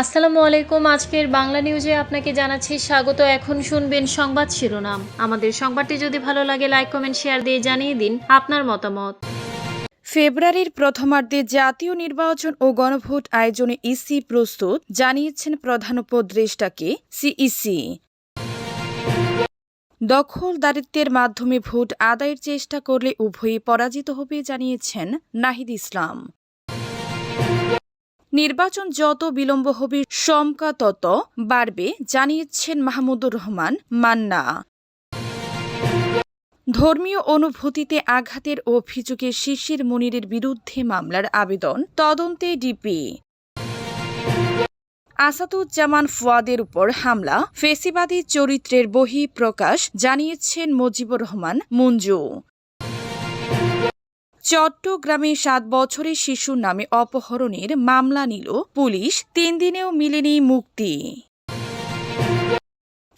আসসালামু আলাইকুম। আজকের বাংলা নিউজে আপনাকে জানাচ্ছি স্বাগত। এখন শুনবেন সংবাদ শিরোনাম। আমাদের সংবাদটি যদি ভালো লাগে লাইক কমেন্ট শেয়ার দিয়ে জানিয়ে দিন আপনার মতামত। ফেব্রুয়ারির প্রথমার্ধে জাতীয় নির্বাচন ও গণভোট আয়োজনে ইসি প্রস্তুত, জানিয়েছেন প্রধান উপদেষ্টাকে সিইসি। দখলদারিত্বের মাধ্যমে ভোট আদায়ের চেষ্টা করলে উভয়ই পরাজিত হবে, জানিয়েছেন নাহিদ ইসলাম। নির্বাচন যত বিলম্ব হবে, সমকা তত বাড়বে, জানিয়েছেন মাহমুদুর রহমান মান্না। ধর্মীয় অনুভূতিতে আঘাতের অভিযোগে শিশির মনিরের বিরুদ্ধে মামলার আবেদন, তদন্তে ডিপি। আসাদুজ্জামান ফুয়াদের উপর হামলা, ফেসিবাদী চরিত্রের বহি প্রকাশ জানিয়েছেন মুজিবুর রহমান মঞ্জু। চট্টগ্রামে সাত বছরের শিশুর নামে অপহরণের মামলা নিল পুলিশ। তিন দিনেও মিলেনি মুক্তি।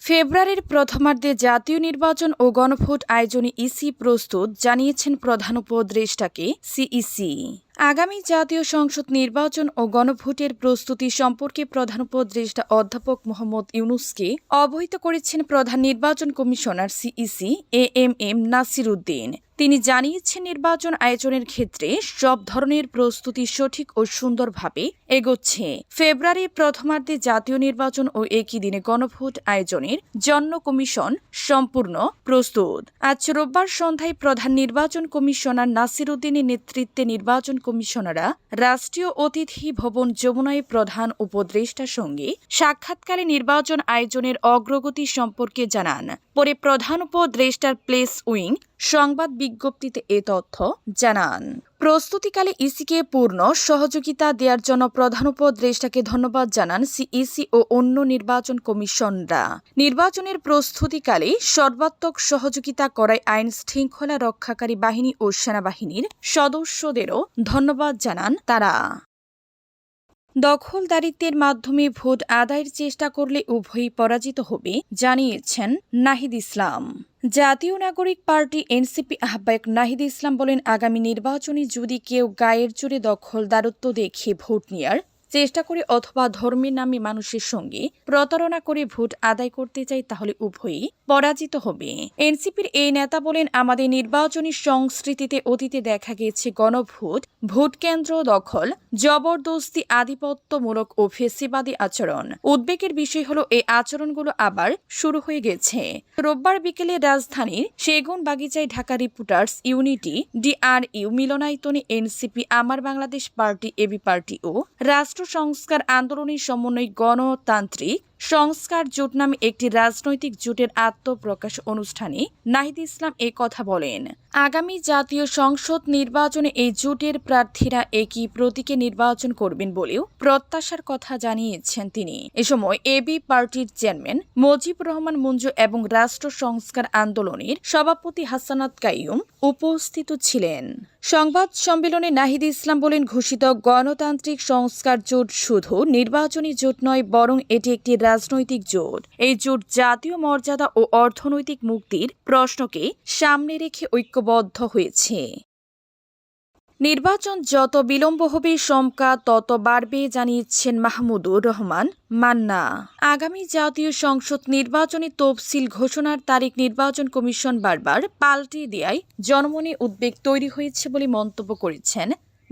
ফেব্রুয়ারির প্রথমার্ধে জাতীয় নির্বাচন ও গণভোট আয়োজনে ইসি প্রস্তুত, জানিয়েছেন প্রধান উপদেষ্টাকে সিইসি। আগামী জাতীয় সংসদ নির্বাচন ও গণভোটের প্রস্তুতি সম্পর্কে প্রধান উপদেষ্টা অধ্যাপক মোহাম্মদ ইউনুসকে অবহিত করেছেন প্রধান নির্বাচন commissioner CEC A M M Nasir Uddin. তিনি জানিয়েছেন, নির্বাচন আয়োজনের ক্ষেত্রে সব ধরনের প্রস্তুতি সঠিক ও সুন্দরভাবে এগোচ্ছে। ফেব্রুয়ারি প্রথমার্ধে জাতীয় নির্বাচন ও একই দিনে গণভোট আয়োজনের জন্য কমিশন সম্পূর্ণ প্রস্তুত। আজ রোববার সন্ধ্যায় প্রধান নির্বাচন কমিশনার নাসির উদ্দিনের নেতৃত্বে নির্বাচন কমিশনাররা রাষ্ট্রীয় অতিথি ভবন যমুনায় প্রধান উপদেষ্টার সঙ্গে সাক্ষাৎকালে নির্বাচন আয়োজনের অগ্রগতি সম্পর্কে জানান। পরে প্রধান উপদেষ্টার প্লেস উইং সংবাদ বিজ্ঞপ্তিতে এ তথ্য জানান। প্রস্তুতিকালে ইসিকে পূর্ণ সহযোগিতা দেওয়ার জন্য প্রধান উপদেষ্টাকে ধন্যবাদ জানান সিইসি ও অন্য নির্বাচন কমিশনরা। নির্বাচনের প্রস্তুতিকালে সর্বাত্মক সহযোগিতা করায় আইন শৃঙ্খলা রক্ষাকারী বাহিনী ও সেনাবাহিনীর সদস্যদেরও ধন্যবাদ জানান তারা। দখলদারিত্বের মাধ্যমে ভোট আদায়ের চেষ্টা করলে উভয়ই পরাজিত হবে, জানিয়েছেন নাহিদ ইসলাম। জাতীয় নাগরিক পার্টি এনসিপি আহ্বায়ক নাহিদ ইসলাম বলেন, আগামী নির্বাচনে যদি কেউ গায়ের জোরে দখলদারত্ব দেখে ভোট নেয়ার চেষ্টা করে অথবা ধর্মের নামে মানুষের সঙ্গে প্রতারণা করে ভোট আদায় করতে চাই তাহলে উভয়ই পরাজিত হবে। এনসিপির এই নেতা বলেন, আমাদের নির্বাচনী সংস্কৃতিতে অতীতে দেখা গেছে গণভোট, ভোট কেন্দ্র দখল, জবরদস্তি আধিপত্যমূলক ও ফেসিবাদী আচরণ। উদ্বেগের বিষয় হলো, এই আচরণগুলো আবার শুরু হয়ে গেছে। রোববার বিকেলে রাজধানীর সেগুন বাগিচায় ঢাকা রিপোর্টার্স ইউনিটি, ডিআরইউ, মিলনায়তনে NCP, Amar Bangladesh party, AB party ও রাষ্ট্র সংস্কার আন্দোলনের সমন্বয় গণতান্ত্রিক সংস্কার জোট নামে একটি রাজনৈতিক জোটের আত্মপ্রকাশ অনুষ্ঠানে নাহিদ ইসলাম এ কথা বলেন। আগামী জাতীয় সংসদ নির্বাচনে এই জোটের প্রার্থীরা একই প্রতীকে নির্বাচন করবেন বলেও প্রত্যাশার কথা জানিয়েছেন তিনি। এ সময় এবি পার্টির চেয়ারম্যান মজিবুর রহমান মঞ্জু এবং রাষ্ট্র সংস্কার আন্দোলনের সভাপতি হাসানাত কাইয়ুম উপস্থিত ছিলেন। সংবাদ সম্মেলনে নাহিদ ইসলাম বলেন, ঘোষিত গণতান্ত্রিক সংস্কার জোট শুধু নির্বাচনী জোট নয়, বরং এটি একটি রাজনৈতিক জোট। এই জোট জাতীয় মর্যাদা ও অর্থনৈতিক মুক্তির প্রশ্নকে সামনে রেখে ঐক্যবদ্ধ হয়েছে। নির্বাচন যত বিলম্ব হবে সমকা তত বাড়বে, জানিয়েছেন মাহমুদুর রহমান মান্না। আগামী জাতীয় সংসদ নির্বাচনে তফসিল ঘোষণার তারিখ নির্বাচন কমিশন বারবার পাল্টে দেয়ায় জনমনে উদ্বেগ তৈরি হয়েছে বলে মন্তব্য করেছেন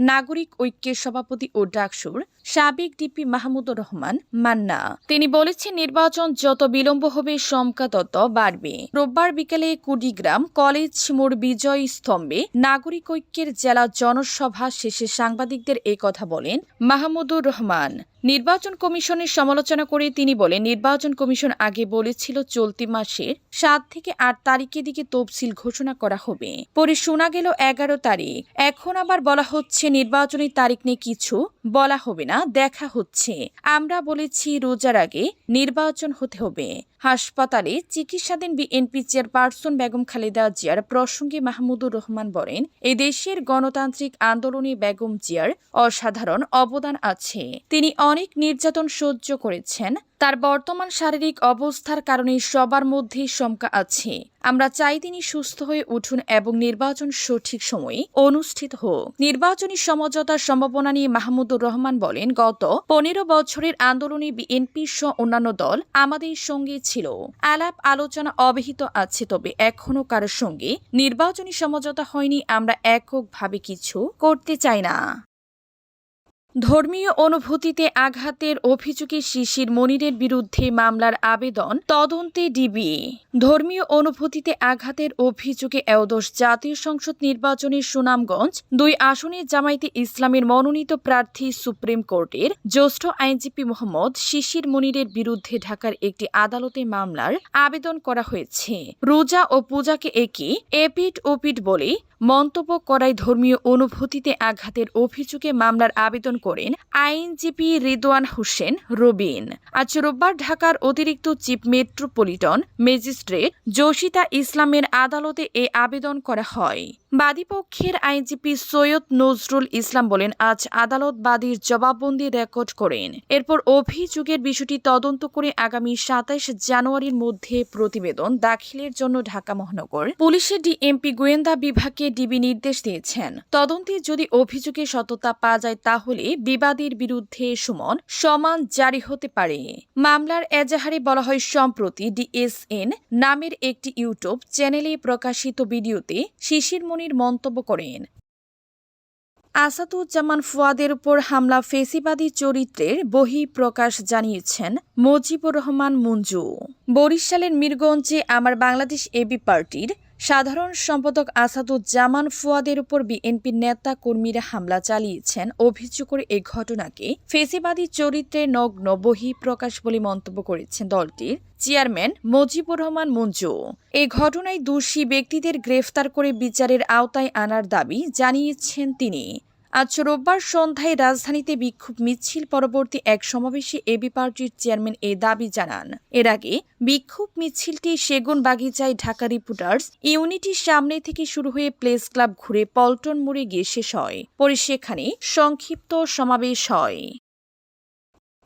নাগরিক ঐক্যের সভাপতি ও ডাকসুর সাবেক ডিপি মাহমুদুর রহমান মান্না। তিনি বলেছেন, নির্বাচন যত বিলম্ব হবে সমকা তত বাড়বে। রোববার বিকেলে কুড়িগ্রাম কলেজ মোড় বিজয় স্তম্ভে নাগরিক ঐক্যের জেলা জনসভা শেষে সাংবাদিকদের কথা বলেন মাহমুদুর রহমান। নির্বাচন কমিশনের সমালোচনা করে তিনি বলেন, নির্বাচন কমিশন আগে বলেছিল, চলতি মাসের সাত থেকে আট তারিখের দিকে তফসিল ঘোষণা করা হবে। পরে শোনা গেল, এগারো তারিখ। এখন আবার বলা হচ্ছে নির্বাচনের তারিখ নিয়ে কিছু বলা হবে না, দেখা হচ্ছে। আমরা বলেছি রোজার আগে নির্বাচন হতে হবে। হাসপাতালে চিকিৎসাধীন বিএনপি চেয়ারপারসন বেগম খালেদা জিয়ার প্রসঙ্গে মাহমুদুর রহমান বলেন এই দেশের গণতান্ত্রিক আন্দোলনে বেগম জিয়ার অসাধারণ অবদান আছে। তিনি অনেক নির্যাতন সহ্য করেছেন। তার বর্তমান শারীরিক অবস্থার কারণে সবার মধ্যে শঙ্কা আছে। আমরা চাই তিনি সুস্থ হয়ে উঠুন এবং নির্বাচন সঠিক সময়ে অনুষ্ঠিত হোক। নির্বাচনী সমঝোতার সম্ভাবনা নিয়ে মাহমুদুর রহমান বলেন, গত পনেরো বছরের আন্দোলনে বিএনপি সহ অন্যান্য দল আমাদের সঙ্গে ছিল। আলাপ, আলোচনা অবহিত আছে, তবে এখনও কারোর সঙ্গে নির্বাচনী সমঝোতা হয়নি। আমরা এককভাবে কিছু করতে চাই না। ধর্মীয় অনুভূতিতে আঘাতের অভিযোগে শিশির মনিরের বিরুদ্ধে মামলার আবেদন তদন্তে ডিবি। ধর্মীয় অনুভূতিতে আঘাতের অভিযোগে এওদশ জাতীয় সংসদ নির্বাচনের সুনামগঞ্জ, দুই আসনে জামায়াতে ইসলামের মনোনীত প্রার্থী সুপ্রিম কোর্টের জ্যেষ্ঠ আইনজীবী মোহাম্মদ শিশির মনিরের বিরুদ্ধে ঢাকার একটি আদালতে মামলার আবেদন করা হয়েছে। রোজা ও পূজাকে একই এপিট ওপিট বলে মন্তব্য করায় ধর্মীয় অনুভূতিতে আঘাতের অভিযোগে মামলার আবেদন করেন আইনজীবী রিদওয়ান হোসেন রবিন। আজ রোববার ঢাকার অতিরিক্ত চিফ মেট্রোপলিটন ম্যাজিস্ট্রেট জসিতা ইসলামের আদালতে এ আবেদন করা হয়। বাদীপক্ষের আইনজীবী সৈয়দ নজরুল ইসলাম বলেন, আজ আদালত বাদীর জবাববন্দি রেকর্ড করেন। এরপর অভিযোগের বিষয়টি তদন্ত করে আগামী সাতাইশ জানুয়ারির মধ্যে প্রতিবেদন দাখিলের জন্য ঢাকা মহানগর পুলিশের ডিএমপি গোয়েন্দা বিভাগকে ডিবি নির্দেশ দিয়েছেন। তদন্তে যদি অভিযোগের সততা পাওয়া যায় তাহলে বিবাদীর বিরুদ্ধে সুমন সমান জারি হতে পারে। মামলার এজাহারে বলা হয়, সম্প্রতি ডিএসএন নামের একটি ইউটিউব চ্যানেলে প্রকাশিত ভিডিওতে শিশির মনির মন্তব্য করেন, আসাদুজ্জামান ফুয়াদের উপর হামলা, ফেসিবাদী চরিত্রের বহিঃপ্রকাশ জানিয়েছেন মুজিবুর রহমান মঞ্জু। বরিশালের মিরগঞ্জে আমার বাংলাদেশ এবি পার্টির সাধারণ সম্পাদক আসাদুজ্জামান ফুয়াদের উপর বিএনপি নেতা কর্মীরা হামলা চালিয়েছেন। অভিযোগ করে এই ঘটনাকে ফেসিবাদী চরিত্রে নগ্ন বহি প্রকাশ বলে মন্তব্য করেছেন দলটির চেয়ারম্যান মজিবুর রহমান মঞ্জু। এ ঘটনায় দোষী ব্যক্তিদের গ্রেফতার করে বিচারের আওতায় আনার দাবি জানিয়েছেন তিনি। আজ রোববার সন্ধ্যায় রাজধানীতে বিক্ষোভ মিছিল, পরবর্তী এক সমাবেশে এবি পার্টির চেয়ারম্যান এ দাবি জানান। এর আগে বিক্ষোভ মিছিলটি সেগুন বাগিচায় ঢাকা রিপোর্টার্স ইউনিটির সামনে থেকে শুরু হয়ে প্লেস ক্লাব ঘুরে পল্টন মোড়ে গিয়ে শেষ হয়। পরে সেখানে সংক্ষিপ্ত সমাবেশ হয়।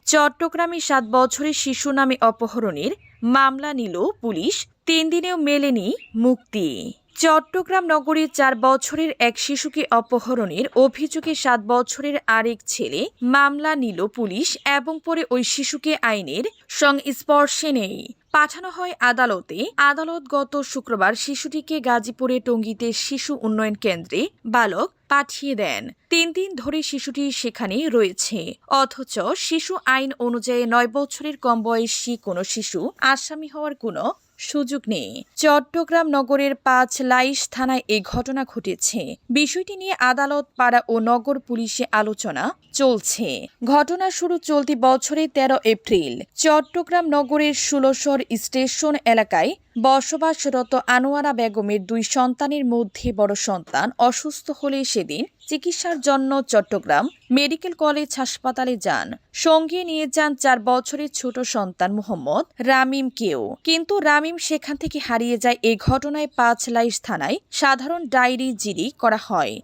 চট্টগ্রামে সাত বছরের শিশু নামে অপহরণের মামলা নিল পুলিশ। তিন দিনেও মেলেনি মুক্তি। চট্টগ্রাম নগরীর চার বছরের এক শিশুকে অপহরণের অভিযোগে সাত বছরের আরেক ছেলে মামলা নিল পুলিশ এবং পরে ওই শিশুকে আইনের সংস্পর্শে নেই পাঠানো হয় আদালতে। আদালত গত শুক্রবার শিশুটিকে গাজীপুরে টঙ্গীতে শিশু উন্নয়ন কেন্দ্রে বালক পাঠিয়ে দেন। তিন দিন ধরে শিশুটি সেখানে রয়েছে। অথচ শিশু আইন অনুযায়ী নয় বছরের কম বয়সী কোনো শিশু আসামি হওয়ার কোনো সুযোগ নেই। চট্টগ্রাম নগরের পাঁচ লাইশ থানায় এই ঘটনা ঘটেছে। বিষয়টি নিয়ে আদালত, পাড়া ও নগর পুলিশে আলোচনা চলছে। ঘটনা শুরু চলতি বছরের তেরো এপ্রিল। চট্টগ্রাম নগরের ষোলশর স্টেশন এলাকায় বসবাসরত আনোয়ারা বেগমের দুই সন্তানের মধ্যে বড় সন্তান অসুস্থ হলে সেদিন চিকিৎসার জন্য চট্টগ্রাম মেডিকেল কলেজ হাসপাতালে যান। সঙ্গে নিয়ে যান চার বছরের ছোট সন্তান মোহাম্মদ রামিম কেও কিন্তু রামিম সেখান থেকে হারিয়ে যায় এ ঘটনায় পাঁচ লাইশ থানায় সাধারণ ডায়েরি জিরি করা হয়।